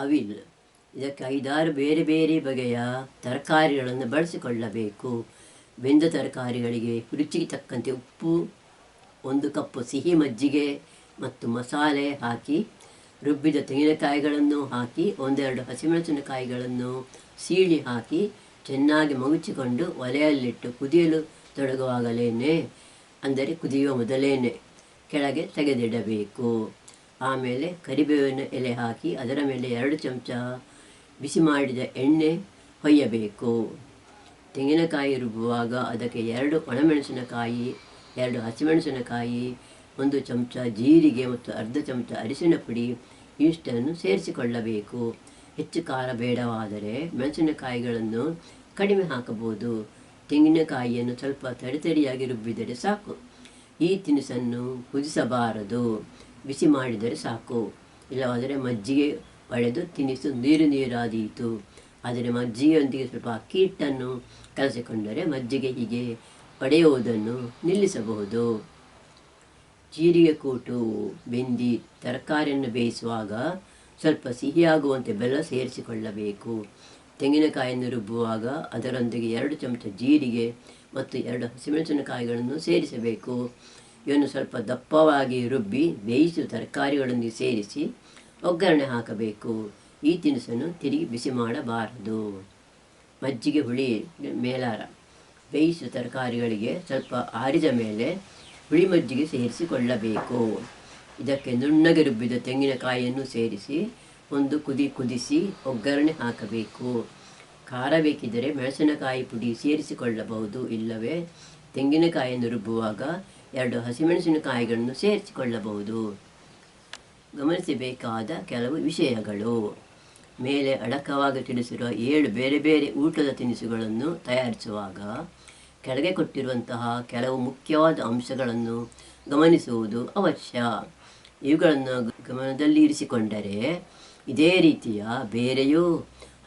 Evil. ಇದಕ್ಕೆ ಐದಾರು ಬೇರೆ ಬೇರೆ ಬಗೆಯ ತರಕಾರಿಗಳನ್ನು ಬಳಸಿಕೊಳ್ಳಬೇಕು. ಬೆಂದ ತರಕಾರಿಗಳಿಗೆ ರುಚಿಗೆ ತಕ್ಕಂತೆ ಉಪ್ಪು, ಒಂದು ಕಪ್ಪು ಸಿಹಿ ಮಜ್ಜಿಗೆ ಮತ್ತು ಮಸಾಲೆ ಹಾಕಿ, ರುಬ್ಬಿದ ತೆಂಗಿನಕಾಯಿಗಳನ್ನು ಹಾಕಿ, ಒಂದೆರಡು ಹಸಿಮೆಣಸಿನಕಾಯಿಗಳನ್ನು ಸೀಳಿ ಹಾಕಿ, ಚೆನ್ನಾಗಿ ಮಗುಚಿಕೊಂಡು ಒಲೆಯಲ್ಲಿಟ್ಟು ಕುದಿಯಲು ತೊಡಗುವಾಗಲೇನೆ. ಅಂದರೆ ಕುದಿಯುವ ಮೊದಲೇನೆ. ಕೆಳಗೆ ತೆಗೆದಿಡಬೇಕು. ಆಮೇಲೆ ಕರಿಬೇವಿನ ಎಲೆ ಹಾಕಿ ಅದರ ಮೇಲೆ ಎರಡು ಚಮಚ ಬಿಸಿ ಮಾಡಿದ ಎಣ್ಣೆ ಹೊಯ್ಯಬೇಕು. ತೆಂಗಿನಕಾಯಿ ರುಬ್ಬುವಾಗ ಅದಕ್ಕೆ ಎರಡು ಒಣಮೆಣಸಿನಕಾಯಿ, ಎರಡು ಹಸಿಮೆಣಸಿನಕಾಯಿ, ಒಂದು ಚಮಚ ಜೀರಿಗೆ ಮತ್ತು ಅರ್ಧ ಚಮಚ ಅರಿಶಿನ ಪುಡಿ ಇಷ್ಟನ್ನು ಸೇರಿಸಿಕೊಳ್ಳಬೇಕು. ಹೆಚ್ಚು ಖಾರ ಬೇಡವಾದರೆ ಮೆಣಸಿನಕಾಯಿಗಳನ್ನು ಕಡಿಮೆ ಹಾಕಬಹುದು. ತೆಂಗಿನಕಾಯಿಯನ್ನು ಸ್ವಲ್ಪ ತಡಿತಡಿಯಾಗಿ ರುಬ್ಬಿದರೆ ಸಾಕು. ಈ ತಿನಿಸನ್ನು ಕುದಿಸಬಾರದು. ಬಿಸಿ ಮಾಡಿದರೆ ಸಾಕು. ಇಲ್ಲವಾದರೆ ಮಜ್ಜಿಗೆ ಒಡೆದು ತಿನಿಸು ನೀರು ನೀರಾದೀತು. ಆದರೆ ಮಜ್ಜಿಗೆಯೊಂದಿಗೆ ಸ್ವಲ್ಪ ಅಕ್ಕಿ ಹಿಟ್ಟನ್ನು ಕಲಸಿಕೊಂಡರೆ ಮಜ್ಜಿಗೆ ಹೀಗೆ ಪಡೆಯುವುದನ್ನು ನಿಲ್ಲಿಸಬಹುದು. ಜೀರಿಗೆ ಕೂಟು, ಬೆಂದಿ, ತರಕಾರಿಯನ್ನು ಬೇಯಿಸುವಾಗ ಸ್ವಲ್ಪ ಸಿಹಿಯಾಗುವಂತೆ ಬೆಲ್ಲ ಸೇರಿಸಿಕೊಳ್ಳಬೇಕು. ತೆಂಗಿನಕಾಯಿಯನ್ನು ರುಬ್ಬುವಾಗ ಅದರೊಂದಿಗೆ ಎರಡು ಚಮಚ ಜೀರಿಗೆ ಮತ್ತು ಎರಡು ಹಸಿಮೆಣಸಿನಕಾಯಿಗಳನ್ನು ಸೇರಿಸಬೇಕು. ಇವನ್ನು ಸ್ವಲ್ಪ ದಪ್ಪವಾಗಿ ರುಬ್ಬಿ ಬೇಯಿಸಿದ ತರಕಾರಿಗಳೊಂದಿಗೆ ಸೇರಿಸಿ ಒಗ್ಗರಣೆ ಹಾಕಬೇಕು. ಈ ತಿನಿಸನ್ನು ತಿರುಗಿ ಬಿಸಿ ಮಾಡಬಾರದು. ಮಜ್ಜಿಗೆ ಹುಳಿ ಮೇಲಾರ. ಬೇಯಿಸಿದ ತರಕಾರಿಗಳಿಗೆ ಸ್ವಲ್ಪ ಆರಿದ ಮೇಲೆ ಹುಳಿ ಮಜ್ಜಿಗೆ ಸೇರಿಸಿಕೊಳ್ಳಬೇಕು. ಇದಕ್ಕೆ ನುಣ್ಣಗೆ ರುಬ್ಬಿದ ತೆಂಗಿನಕಾಯಿಯನ್ನು ಸೇರಿಸಿ ಒಂದು ಕುದಿ ಕುದಿಸಿ ಒಗ್ಗರಣೆ ಹಾಕಬೇಕು. ಖಾರ ಬೇಕಿದ್ದರೆ ಮೆಣಸಿನಕಾಯಿ ಪುಡಿ ಸೇರಿಸಿಕೊಳ್ಳಬಹುದು. ಇಲ್ಲವೇ ತೆಂಗಿನಕಾಯಿಯನ್ನು ರುಬ್ಬುವಾಗ ಎರಡು ಹಸಿಮೆಣಸಿನಕಾಯಿಗಳನ್ನು ಸೇರಿಸಿಕೊಳ್ಳಬಹುದು. ಗಮನಿಸಬೇಕಾದ ಕೆಲವು ವಿಷಯಗಳು. ಮೇಲೆ ಅಡಕವಾಗಿ ತಿಳಿಸಿರುವ ಏಳು ಬೇರೆ ಬೇರೆ ಊಟದ ತಿನಿಸುಗಳನ್ನು ತಯಾರಿಸುವಾಗ ಕೆಳಗೆ ಕೊಟ್ಟಿರುವಂತಹ ಕೆಲವು ಮುಖ್ಯವಾದ ಅಂಶಗಳನ್ನು ಗಮನಿಸುವುದು ಅವಶ್ಯ. ಇವುಗಳನ್ನು ಗಮನದಲ್ಲಿ ಇರಿಸಿಕೊಂಡರೆ ಇದೇ ರೀತಿಯ ಬೇರೆಯೂ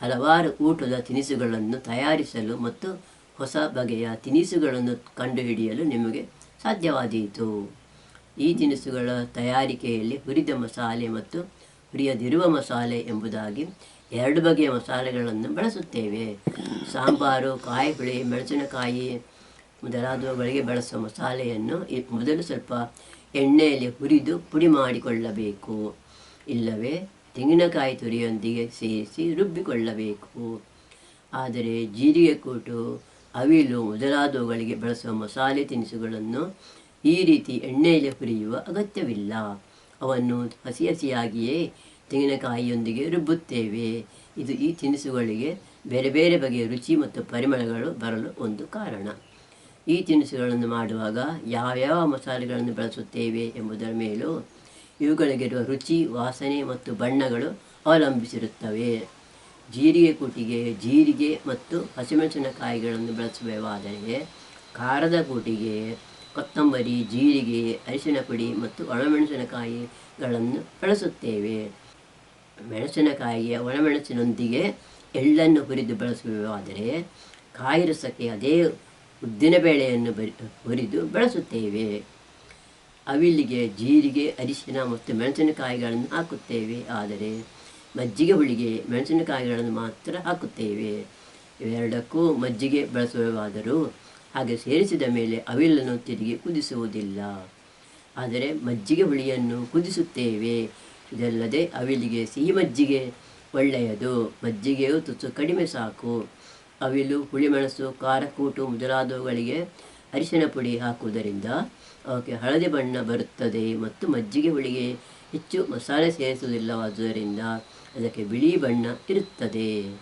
ಹಲವಾರು ಊಟದ ತಿನಿಸುಗಳನ್ನು ತಯಾರಿಸಲು ಮತ್ತು ಹೊಸ ಬಗೆಯ ತಿನಿಸುಗಳನ್ನು ಕಂಡುಹಿಡಿಯಲು ನಿಮಗೆ ಸಾಧ್ಯವಾದೀತು. ಈ ತಿನಿಸುಗಳ ತಯಾರಿಕೆಯಲ್ಲಿ ಹುರಿದ ಮಸಾಲೆ ಮತ್ತು ಹುರಿಯದಿರುವ ಮಸಾಲೆ ಎಂಬುದಾಗಿ ಎರಡು ಬಗೆಯ ಮಸಾಲೆಗಳನ್ನು ಬಳಸುತ್ತೇವೆ. ಸಾಂಬಾರು ಕಾಯಿ ಹುಳಿ ಮೆಣಸಿನಕಾಯಿ ಮೊದಲಾದವುಗಳಿಗೆ ಬಳಸುವ ಮಸಾಲೆಯನ್ನು ಮೊದಲು ಸ್ವಲ್ಪ ಎಣ್ಣೆಯಲ್ಲಿ ಹುರಿದು ಪುಡಿ ಮಾಡಿಕೊಳ್ಳಬೇಕು. ಇಲ್ಲವೇ ತೆಂಗಿನಕಾಯಿ ತುರಿಯೊಂದಿಗೆ ಸೇರಿಸಿ ರುಬ್ಬಿಕೊಳ್ಳಬೇಕು. ಆದರೆ ಜೀರಿಗೆ ಕೂಟು ಅವಿಲು ಮೊದಲಾದವುಗಳಿಗೆ ಬಳಸುವ ಮಸಾಲೆ ತಿನಿಸುಗಳನ್ನು ಈ ರೀತಿ ಎಣ್ಣೆಯಲ್ಲಿ ಹುರಿಯುವ ಅಗತ್ಯವಿಲ್ಲ. ಅವನ್ನು ಹಸಿ ಹಸಿಯಾಗಿಯೇ ತೆಂಗಿನಕಾಯಿಯೊಂದಿಗೆ ರುಬ್ಬುತ್ತೇವೆ. ಇದು ಈ ತಿನಿಸುಗಳಿಗೆ ಬೇರೆ ಬೇರೆ ಬಗೆಯ ರುಚಿ ಮತ್ತು ಪರಿಮಳಗಳು ಬರಲು ಒಂದು ಕಾರಣ. ಈ ತಿನಿಸುಗಳನ್ನು ಮಾಡುವಾಗ ಯಾವ್ಯಾವ ಮಸಾಲೆಗಳನ್ನು ಬಳಸುತ್ತೇವೆ ಎಂಬುದರ ಮೇಲೂ ಇವುಗಳಿಗಿರುವ ರುಚಿ, ವಾಸನೆ ಮತ್ತು ಬಣ್ಣಗಳು ಅವಲಂಬಿಸಿರುತ್ತವೆ. ಜೀರಿಗೆ ಕೂಟಿಗೆ, ಜೀರಿಗೆ ಮತ್ತು ಹಸಿಮೆಣಸಿನಕಾಯಿಗಳನ್ನು ಬಳಸಬೇಕಾದರೆ ಖಾರದ ಕೂಟಿಗೆ, ಕೊತ್ತಂಬರಿ, ಜೀರಿಗೆ ಅರಿಶಿನ ಪುಡಿ ಮತ್ತು ಒಣಮೆಣಸಿನಕಾಯಿಗಳನ್ನು ಬಳಸುತ್ತೇವೆ. ಮೆಣಸಿನಕಾಯಿಯ ಒಣಮೆಣಸಿನೊಂದಿಗೆ ಎಳ್ಳನ್ನು ಹುರಿದು ಬಳಸುವಾದರೆ ಕಾಯಿ ರಸಕ್ಕೆ ಅದೇ ಉದ್ದಿನಬೇಳೆಯನ್ನು ಬರಿ, ಹುರಿದು ಬಳಸುತ್ತೇವೆ. ಅವಿಲಿಗೆ ಜೀರಿಗೆ ಅರಿಶಿನ ಮತ್ತು ಮೆಣಸಿನಕಾಯಿಗಳನ್ನು ಹಾಕುತ್ತೇವೆ. ಆದರೆ ಮಜ್ಜಿಗೆ ಹುಳಿಗೆ ಮೆಣಸಿನಕಾಯಿಗಳನ್ನು ಮಾತ್ರ ಹಾಕುತ್ತೇವೆ. ಇವೆರಡಕ್ಕೂ ಮಜ್ಜಿಗೆ ಬಳಸುವವಾದರೂ ಹಾಗೆ ಸೇರಿಸಿದ ಮೇಲೆ ಅವಿಲನ್ನು ತಿರುಗಿ ಕುದಿಸುವುದಿಲ್ಲ. ಆದರೆ ಮಜ್ಜಿಗೆ ಹುಳಿಯನ್ನು ಕುದಿಸುತ್ತೇವೆ. ಇದಲ್ಲದೆ ಅವಿಲಿಗೆ ಸಿಹಿ ಮಜ್ಜಿಗೆ ಒಳ್ಳೆಯದು. ಮಜ್ಜಿಗೆಯು ತುಸು ಕಡಿಮೆ ಸಾಕು. ಅವಿಲು, ಹುಳಿಮೆಣಸು ಖಾರಕೂಟು ಮೊದಲಾದವುಗಳಿಗೆ ಅರಿಶಿನ ಪುಡಿ ಹಾಕುವುದರಿಂದ ಅವಕ್ಕೆ ಹಳದಿ ಬಣ್ಣ ಬರುತ್ತದೆ ಮತ್ತು ಮಜ್ಜಿಗೆ ಹುಳಿಗೆ ಹೆಚ್ಚು ಮಸಾಲೆ ಸೇರಿಸುವುದಿಲ್ಲವಾದುದರಿಂದ ಅದಕ್ಕೆ ಬಿಳಿ ಬಣ್ಣ ಇರುತ್ತದೆ.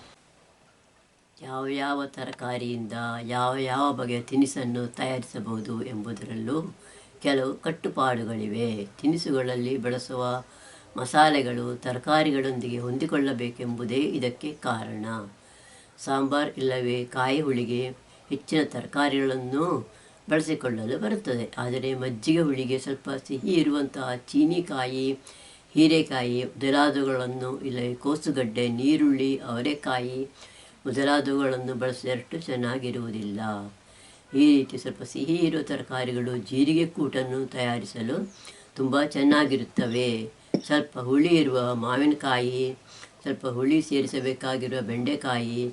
ಯಾವ ಯಾವ ತರಕಾರಿಯಿಂದ ಯಾವ ಯಾವ ಬಗೆಯ ತಿನಿಸನ್ನು ತಯಾರಿಸಬಹುದು ಎಂಬುದರಲ್ಲೂ ಕೆಲವು ಕಟ್ಟುಪಾಡುಗಳಿವೆ. ತಿನಿಸುಗಳಲ್ಲಿ ಬಳಸುವ ಮಸಾಲೆಗಳು ತರಕಾರಿಗಳೊಂದಿಗೆ ಹೊಂದಿಕೊಳ್ಳಬೇಕೆಂಬುದೇ ಇದಕ್ಕೆ ಕಾರಣ. ಸಾಂಬಾರ್ ಇಲ್ಲವೇ ಕಾಯಿ ಹುಳಿಗೆ ಹೆಚ್ಚಿನ ತರಕಾರಿಗಳನ್ನು ಬಳಸಿಕೊಳ್ಳಲು ಬರುತ್ತದೆ. ಆದರೆ ಮಜ್ಜಿಗೆ ಹುಳಿಗೆ ಸ್ವಲ್ಪ ಸಿಹಿ ಇರುವಂತಹ ಚೀನಿಕಾಯಿ, ಹೀರೆಕಾಯಿ, ಮೊದಲಾದವುಗಳನ್ನು ಇಲ್ಲ ಕೋಸುಗಡ್ಡೆ, ನೀರುಳ್ಳಿ, ಅವರೆಕಾಯಿ ಮೊದಲಾದವುಗಳನ್ನು ಬಳಸಿದಷ್ಟು ಚೆನ್ನಾಗಿರುವುದಿಲ್ಲ. ಈ ರೀತಿ ಸ್ವಲ್ಪ ಸಿಹಿ ಇರುವ ತರಕಾರಿಗಳು ಜೀರಿಗೆ ಕೂಟನ್ನು ತಯಾರಿಸಲು ತುಂಬ ಚೆನ್ನಾಗಿರುತ್ತವೆ. ಸ್ವಲ್ಪ ಹುಳಿ ಇರುವ ಮಾವಿನಕಾಯಿ, ಸ್ವಲ್ಪ ಹುಳಿ ಸೇರಿಸಬೇಕಾಗಿರುವ ಬೆಂಡೆಕಾಯಿ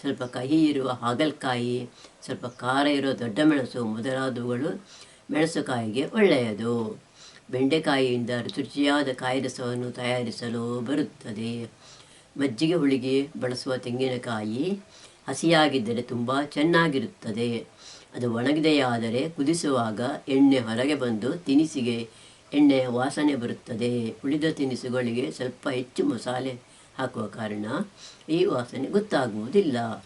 ಸ್ವಲ್ಪ ಕಹಿ ಇರುವ ಹಾಗಲಕಾಯಿ, ಸ್ವಲ್ಪ ಖಾರ ಇರುವ ದೊಡ್ಡ ಮೆಣಸು ಮೊದಲಾದವುಗಳು ಮೆಣಸುಕಾಯಿಗೆ ಒಳ್ಳೆಯದು. ಬೆಂಡೆಕಾಯಿಯಿಂದ ರುಚಿಯಾದ ಕಾಯಿ ರಸವನ್ನು ತಯಾರಿಸಲು ಬರುತ್ತದೆ. ಮಜ್ಜಿಗೆ ಹುಳಿಗೆ ಬಳಸುವ ತೆಂಗಿನಕಾಯಿ ಹಸಿಯಾಗಿದ್ದರೆ ತುಂಬ ಚೆನ್ನಾಗಿರುತ್ತದೆ. ಅದು ಒಣಗಿದೆಯಾದರೆ ಕುದಿಸುವಾಗ ಎಣ್ಣೆ ಹೊರಗೆ ಬಂದು ತಿನಿಸಿಗೆ, ಎಣ್ಣೆಯ ವಾಸನೆ ಬರುತ್ತದೆ. ಉಳಿದ ತಿನಿಸುಗಳಿಗೆ ಸ್ವಲ್ಪ ಹೆಚ್ಚು ಮಸಾಲೆ ಹಾಕುವ ಕಾರಣ ಈ ವಾಸನೆ ಗೊತ್ತಾಗುವುದಿಲ್ಲ.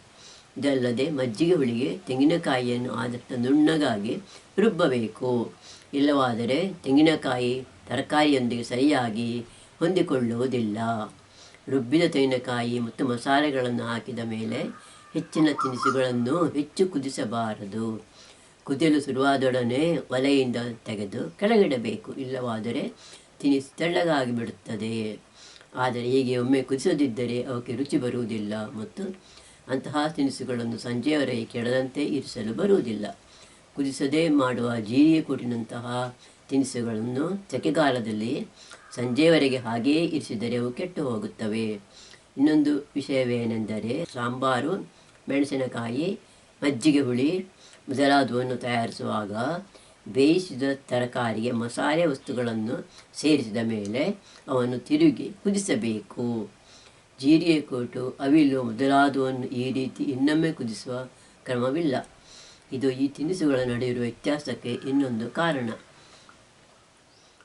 ಇದಲ್ಲದೆ ಮಜ್ಜಿಗೆ ಹುಳಿಗೆ ತೆಂಗಿನಕಾಯಿಯನ್ನು ಆದಷ್ಟು ನುಣ್ಣಗಾಗಿ ರುಬ್ಬಬೇಕು. ಇಲ್ಲವಾದರೆ ತೆಂಗಿನಕಾಯಿ ತರಕಾರಿಯೊಂದಿಗೆ ಸರಿಯಾಗಿ ಹೊಂದಿಕೊಳ್ಳುವುದಿಲ್ಲ. ರುಬ್ಬಿದ ತೆಂಗಿನಕಾಯಿ ಮತ್ತು ಮಸಾಲೆಗಳನ್ನು ಹಾಕಿದ ಮೇಲೆ ಹೆಚ್ಚಿನ ತಿನಿಸುಗಳನ್ನು ಹೆಚ್ಚು ಕುದಿಸಬಾರದು. ಕುದಿಯಲು ಶುರುವಾದೊಡನೆ ಒಲೆಯಿಂದ ತೆಗೆದು ಕೆಳಗಿಡಬೇಕು. ಇಲ್ಲವಾದರೆ ತಿನಿಸು ತೆಳ್ಳಗಾಗಿ ಬಿಡುತ್ತದೆ ಆದರೆ ಹೀಗೆ ಒಮ್ಮೆ ಕುದಿಸದಿದ್ದರೆ ಅವಕ್ಕೆ ರುಚಿ ಬರುವುದಿಲ್ಲ ಮತ್ತು ಅಂತಹ ತಿನಿಸುಗಳನ್ನು ಸಂಜೆಯವರೆಗೆ ಕೆಡದಂತೆ ಇರಿಸಲು ಬರುವುದಿಲ್ಲ. ಕುದಿಸದೇ ಮಾಡುವ ಜೀರಿಗೆ ಕೂಟಿನಂತಹ ತಿನಿಸುಗಳನ್ನು ಸೆಕೆಗಾಲದಲ್ಲಿ ಸಂಜೆಯವರೆಗೆ ಹಾಗೆಯೇ ಇರಿಸಿದರೆ ಅವು ಕೆಟ್ಟು ಹೋಗುತ್ತವೆ. ಇನ್ನೊಂದು ವಿಷಯವೇನೆಂದರೆ ಸಾಂಬಾರು, ಮೆಣಸಿನಕಾಯಿ, ಮಜ್ಜಿಗೆ ಹುಳಿ ಮೊದಲಾದವನ್ನು ತಯಾರಿಸುವಾಗ ಬೇಯಿಸಿದ ತರಕಾರಿಗೆ ಮಸಾಲೆ ವಸ್ತುಗಳನ್ನು ಸೇರಿಸಿದ ಮೇಲೆ ಅವನ್ನು ತಿರುಗಿ ಕುದಿಸಬೇಕು. ಜೀರಿಗೆ ಕೋಟು ಅವಿಲು ಮೊದಲಾದವನ್ನು ಈ ರೀತಿ ಇನ್ನೊಮ್ಮೆ ಕುದಿಸುವ ಕ್ರಮವಿಲ್ಲ. ಇದು ಈ ತಿನಿಸುಗಳ ನಡೆಯುವ ವ್ಯತ್ಯಾಸಕ್ಕೆ ಇನ್ನೊಂದು ಕಾರಣ.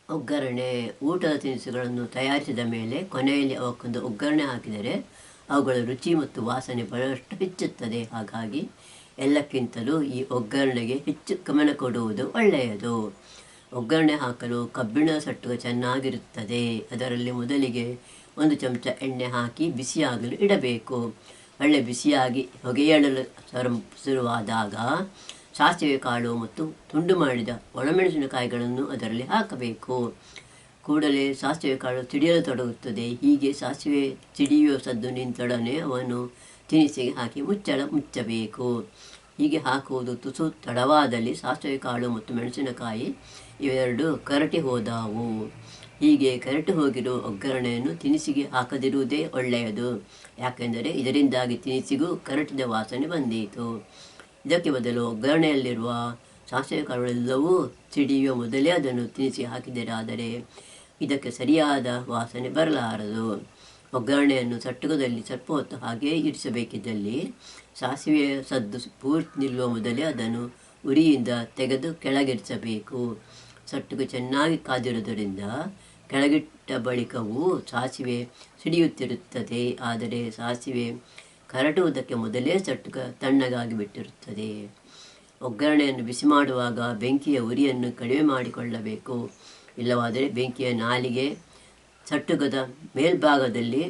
ಒಗ್ಗರಣೆ, ಊಟದ ತಿನಿಸುಗಳನ್ನು ತಯಾರಿಸಿದ ಮೇಲೆ ಕೊನೆಯಲ್ಲಿ ಅವಕ್ಕೊಂದು ಒಗ್ಗರಣೆ ಹಾಕಿದರೆ ಅವುಗಳ ರುಚಿ ಮತ್ತು ವಾಸನೆ ಬಹಳಷ್ಟು ಹೆಚ್ಚುತ್ತದೆ. ಹಾಗಾಗಿ ಎಲ್ಲಕ್ಕಿಂತಲೂ ಈ ಒಗ್ಗರಣೆಗೆ ಹೆಚ್ಚು ಗಮನ ಕೊಡುವುದು ಒಳ್ಳೆಯದು. ಒಗ್ಗರಣೆ ಹಾಕಲು ಕಬ್ಬಿಣ ಸಟ್ಟು ಚೆನ್ನಾಗಿರುತ್ತದೆ. ಅದರಲ್ಲಿ ಮೊದಲಿಗೆ ಒಂದು ಚಮಚ ಎಣ್ಣೆ ಹಾಕಿ ಬಿಸಿಯಾಗಲು ಇಡಬೇಕು. ಒಳ್ಳೆ ಬಿಸಿಯಾಗಿ ಹೊಗೆಯಳಲು ಸರ, ಶುರುವಾದಾಗ ಸಾಸಿವೆ ಕಾಳು ಮತ್ತು ತುಂಡು ಮಾಡಿದ ಒಣಮೆಣಸಿನಕಾಯಿಗಳನ್ನು ಅದರಲ್ಲಿ ಹಾಕಬೇಕು. ಕೂಡಲೇ ಸಾಸಿವೆ ಕಾಳು ಸಿಡಿಯಲು ತೊಡಗುತ್ತದೆ. ಹೀಗೆ ಸಾಸಿವೆ ಸಿಡಿಯುವ ಸದ್ದು ನಿಂತೊಡನೆ ಅವನು ತಿನಿಸಿಗೆ ಹಾಕಿ ಮುಚ್ಚಳ ಮುಚ್ಚಬೇಕು. ಹೀಗೆ ಹಾಕುವುದು ತುಸು ತಡವಾದಲ್ಲಿ ಸಾಸಿವೆ ಕಾಳು ಮತ್ತು ಮೆಣಸಿನಕಾಯಿ ಇವೆರಡು ಕರಟಿ ಹೋದಾವು. ಹೀಗೆ ಕರಟು ಹೋಗಿರುವ ಒಗ್ಗರಣೆಯನ್ನು ತಿನಿಸಿಗೆ ಹಾಕದಿರುವುದೇ ಒಳ್ಳೆಯದು. ಯಾಕೆಂದರೆ ಇದರಿಂದಾಗಿ ತಿನಿಸಿಗೂ ಕರಟಿದ ವಾಸನೆ ಬಂದೀತು. ಇದಕ್ಕೆ ಬದಲು ಒಗ್ಗರಣೆಯಲ್ಲಿರುವ ಸಾಸಿವೆ ಕಾಳುಗಳೆಲ್ಲವೂ ಸಿಡಿಯುವ ಮೊದಲೇ ಅದನ್ನು ತಿನಿಸಿ ಹಾಕಿದರಾದರೆ ಇದಕ್ಕೆ ಸರಿಯಾದ ವಾಸನೆ ಬರಲಾರದು. ಒಗ್ಗರಣೆಯನ್ನು ಸಟ್ಟುಗದಲ್ಲಿ ಸ್ವಲ್ಪ ಹೊತ್ತು ಹಾಗೆಯೇ ಇರಿಸಬೇಕಿದ್ದಲ್ಲಿ ಸಾಸಿವೆಯ ಸದ್ದು ಪೂರ್ತಿ ನಿಲ್ಲುವ ಮೊದಲೇ ಅದನ್ನು ಉರಿಯಿಂದ ತೆಗೆದು ಕೆಳಗಿರಿಸಬೇಕು. ಸಟ್ಟುಗೆ ಚೆನ್ನಾಗಿ ಕಾದಿರುವುದರಿಂದ ಕೆಳಗಿಟ್ಟ ಬಳಿಕವೂ ಸಾಸಿವೆ ಸಿಡಿಯುತ್ತಿರುತ್ತದೆ. ಆದರೆ ಸಾಸಿವೆ ಕರಟುವುದಕ್ಕೆ ಮೊದಲೇ ಸಟ್ಟುಗ ತಣ್ಣಗಾಗಿ ಬಿಟ್ಟಿರುತ್ತದೆ. ಒಗ್ಗರಣೆಯನ್ನು ಬಿಸಿ ಮಾಡುವಾಗ ಬೆಂಕಿಯ ಉರಿಯನ್ನು ಕಡಿಮೆ ಮಾಡಿಕೊಳ್ಳಬೇಕು. ಇಲ್ಲವಾದರೆ ಬೆಂಕಿಯ ನಾಲಿಗೆ ಸಟ್ಟುಗದ ಮೇಲ್ಭಾಗದಲ್ಲಿ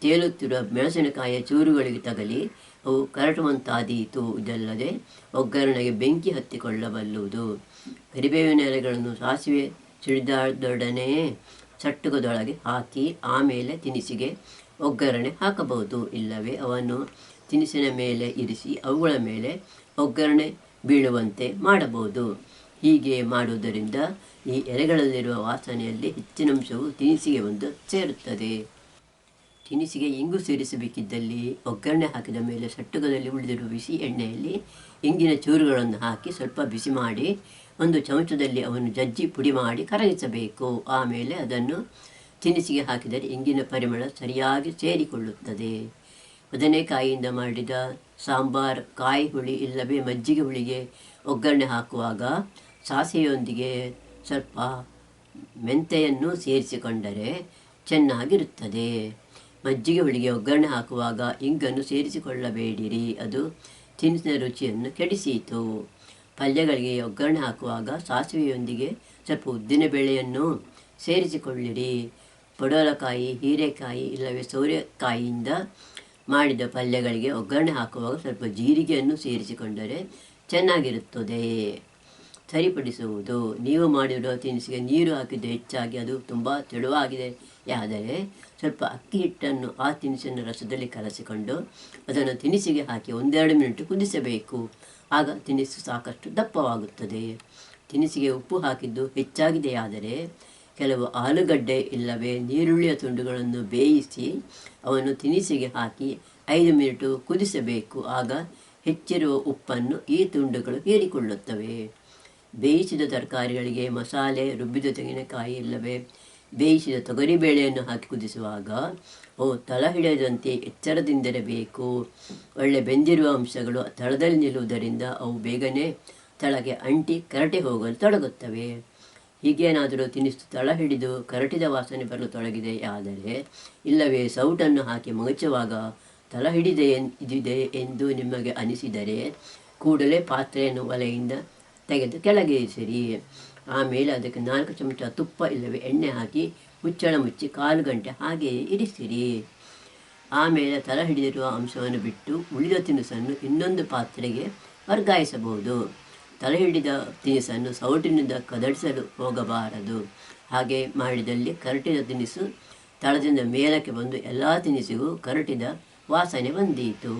ತೇಲುತ್ತಿರುವ ಮೆಣಸಿನಕಾಯಿಯ ಚೂರುಗಳಿಗೆ ತಗಲಿ, ಅವು ಕರಟುವಂತಾದೀತು. ಇದಲ್ಲದೆ ಒಗ್ಗರಣೆಗೆ ಬೆಂಕಿ ಹತ್ತಿಕೊಳ್ಳಬಲ್ಲುವುದು ಕರಿಬೇವಿನ ಎಲೆಗಳನ್ನು ಸಾಸಿವೆ ಸಿಡಿದಾದೊಡನೆ ಚಟ್ಟುಗದೊಳಗೆ ಹಾಕಿ, ಆಮೇಲೆ ತಿನಿಸಿಗೆ ಒಗ್ಗರಣೆ ಹಾಕಬಹುದು. ಇಲ್ಲವೇ ಅವನ್ನು ತಿನಿಸಿನ ಮೇಲೆ ಇರಿಸಿ, ಅವುಗಳ ಮೇಲೆ ಒಗ್ಗರಣೆ ಬೀಳುವಂತೆ ಮಾಡಬಹುದು. ಹೀಗೆ ಮಾಡುವುದರಿಂದ ಈ ಎಲೆಗಳಲ್ಲಿರುವ ವಾಸನೆಯಲ್ಲಿ ಹೆಚ್ಚಿನಂಶವು ತಿನಿಸಿಗೆ ಬಂದು ಸೇರುತ್ತದೆ. ತಿನಿಸಿಗೆ ಇಂಗು ಸೇರಿಸಬೇಕಿದ್ದಲ್ಲಿ ಒಗ್ಗರಣೆ ಹಾಕಿದ ಮೇಲೆ ಸಟ್ಟುಗದಲ್ಲಿ ಉಳಿದಿರುವ ಬಿಸಿ ಎಣ್ಣೆಯಲ್ಲಿ ಇಂಗಿನ ಚೂರುಗಳನ್ನು ಹಾಕಿ ಸ್ವಲ್ಪ ಬಿಸಿ ಮಾಡಿ, ಒಂದು ಚಮಚದಲ್ಲಿ ಅವನ್ನು ಜಜ್ಜಿ ಪುಡಿ ಮಾಡಿ ಕರಗಿಸಬೇಕು. ಆಮೇಲೆ ಅದನ್ನು ತಿನಿಸಿಗೆ ಹಾಕಿದರೆ ಇಂಗಿನ ಪರಿಮಳ ಸರಿಯಾಗಿ ಸೇರಿಕೊಳ್ಳುತ್ತದೆ. ಬದನೆಕಾಯಿಯಿಂದ ಮಾಡಿದ ಸಾಂಬಾರ್, ಕಾಯಿ ಹುಳಿ ಇಲ್ಲವೇ ಮಜ್ಜಿಗೆ ಹುಳಿಗೆ ಒಗ್ಗರಣೆ ಹಾಕುವಾಗ ಸಾಸಿವೆಯೊಂದಿಗೆ ಸ್ವಲ್ಪ ಮೆಂತೆಯನ್ನು ಸೇರಿಸಿಕೊಂಡರೆ ಚೆನ್ನಾಗಿರುತ್ತದೆ. ಮಜ್ಜಿಗೆ ಹುಳಿಗೆ ಒಗ್ಗರಣೆ ಹಾಕುವಾಗ ಇಂಗನ್ನು ಸೇರಿಸಿಕೊಳ್ಳಬೇಡಿರಿ. ಅದು ತಿನಿಸಿನ ರುಚಿಯನ್ನು ಕೆಡಿಸಿತು. ಪಲ್ಯಗಳಿಗೆ ಒಗ್ಗರಣೆ ಹಾಕುವಾಗ ಸಾಸಿವೆಯೊಂದಿಗೆ ಸ್ವಲ್ಪ ಉದ್ದಿನ ಬೇಳೆಯನ್ನು ಸೇರಿಸಿಕೊಳ್ಳಿರಿ. ಪಡೋಲಕಾಯಿ ಹೀರೆಕಾಯಿ ಇಲ್ಲವೇ ಸೋರೆಕಾಯಿಯಿಂದ ಮಾಡಿದ ಪಲ್ಯಗಳಿಗೆ ಒಗ್ಗರಣೆ ಹಾಕುವಾಗ ಸ್ವಲ್ಪ ಜೀರಿಗೆಯನ್ನು ಸೇರಿಸಿಕೊಂಡರೆ ಚೆನ್ನಾಗಿರುತ್ತದೆ. ಸರಿಪಡಿಸುವುದು. ನೀವು ಮಾಡಿರುವ ತಿನಿಸಿಗೆ ನೀರು ಹಾಕಿದ್ದು ಹೆಚ್ಚಾಗಿ ಅದು ತುಂಬ ತೆಳುವಾಗಿದೆ. ಆದರೆ ಸ್ವಲ್ಪ ಅಕ್ಕಿ ಹಿಟ್ಟನ್ನು ಆ ತಿನಿಸಿನ ರಸದಲ್ಲಿ ಕಲಸಿಕೊಂಡು ಅದನ್ನು ತಿನಿಸಿಗೆ ಹಾಕಿ ಒಂದೆರಡು ಮಿನಿಟ್ ಕುದಿಸಬೇಕು. ಆಗ ತಿನಿಸು ಸಾಕಷ್ಟು ದಪ್ಪವಾಗುತ್ತದೆ. ತಿನಿಸಿಗೆ ಉಪ್ಪು ಹಾಕಿದ್ದು ಹೆಚ್ಚಾಗಿದೆಯಾದರೆ ಕೆಲವು ಆಲೂಗಡ್ಡೆ ಇಲ್ಲವೇ ನೀರುಳ್ಳಿಯ ತುಂಡುಗಳನ್ನು ಬೇಯಿಸಿ ಅವನ್ನು ತಿನಿಸಿಗೆ ಹಾಕಿ ಐದು ಮಿನಿಟು ಕುದಿಸಬೇಕು. ಆಗ ಹೆಚ್ಚಿರುವ ಉಪ್ಪನ್ನು ಈ ತುಂಡುಗಳು ಹೀರಿಕೊಳ್ಳುತ್ತವೆ. ಬೇಯಿಸಿದ ತರಕಾರಿಗಳಿಗೆ ಮಸಾಲೆ, ರುಬ್ಬಿದ ತೆಂಗಿನಕಾಯಿ ಇಲ್ಲವೇ? ಬೇಯಿಸಿದ ತೊಗರಿಬೇಳೆಯನ್ನು ಹಾಕಿ ಕುದಿಸುವಾಗ, ಓ, ತಳ ಹಿಡಿಯದಂತೆ ಎಚ್ಚರದಿಂದಿರಬೇಕು. ಒಳ್ಳೆ ಬೆಂದಿರುವ ಅಂಶಗಳು ತಳದಲ್ಲಿ ನಿಲ್ಲುವುದರಿಂದ ಅವು ಬೇಗನೆ ತಳಗೆ ಅಂಟಿ ಕರಟೆ ಹೋಗಲು ತೊಡಗುತ್ತವೆ. ಹೀಗೇನಾದರೂ ತಿನಿಸು ತಳ ಹಿಡಿದು ಕರಟಿದ ವಾಸನೆ ಬರಲು ತೊಡಗಿದೆ ಆದರೆ, ಇಲ್ಲವೇ ಸೌಟನ್ನು ಹಾಕಿ ಮಗಚುವಾಗ ತಳ ಹಿಡಿದೆ ಇದಿದೆ ಎಂದು ನಿಮಗೆ ಅನಿಸಿದರೆ, ಕೂಡಲೇ ಪಾತ್ರೆಯನ್ನು ಒಲೆಯಿಂದ ತೆಗೆದು ಕೆಳಗೆ ಇರಿಸಿರಿ. ಆಮೇಲೆ ಅದಕ್ಕೆ ನಾಲ್ಕು ಚಮಚ ತುಪ್ಪ ಇಲ್ಲವೇ ಎಣ್ಣೆ ಹಾಕಿ ಮುಚ್ಚಳ ಮುಚ್ಚಿ ಕಾಲು ಗಂಟೆ ಹಾಗೆಯೇ ಇರಿಸಿರಿ. ಆಮೇಲೆ ತಲ ಹಿಡಿದಿರುವ ಅಂಶವನ್ನು ಬಿಟ್ಟು ಉಳಿದ ತಿನಿಸನ್ನು ಇನ್ನೊಂದು ಪಾತ್ರೆಗೆ ವರ್ಗಾಯಿಸಬಹುದು. ತಲೆ ಹಿಡಿದ ತಿನಿಸನ್ನು ಸೌಟಿನಿಂದ ಕದಡಿಸಲು ಹೋಗಬಾರದು. ಹಾಗೆ ಮಾಡಿದಲ್ಲಿ ಕರಟಿದ ತಿನಿಸು ತಳದಿಂದ ಮೇಲಕ್ಕೆ ಬಂದು ಎಲ್ಲ ತಿನಿಸಿಗೂ ಕರಟಿದ ವಾಸನೆ ಬಂದೀತು.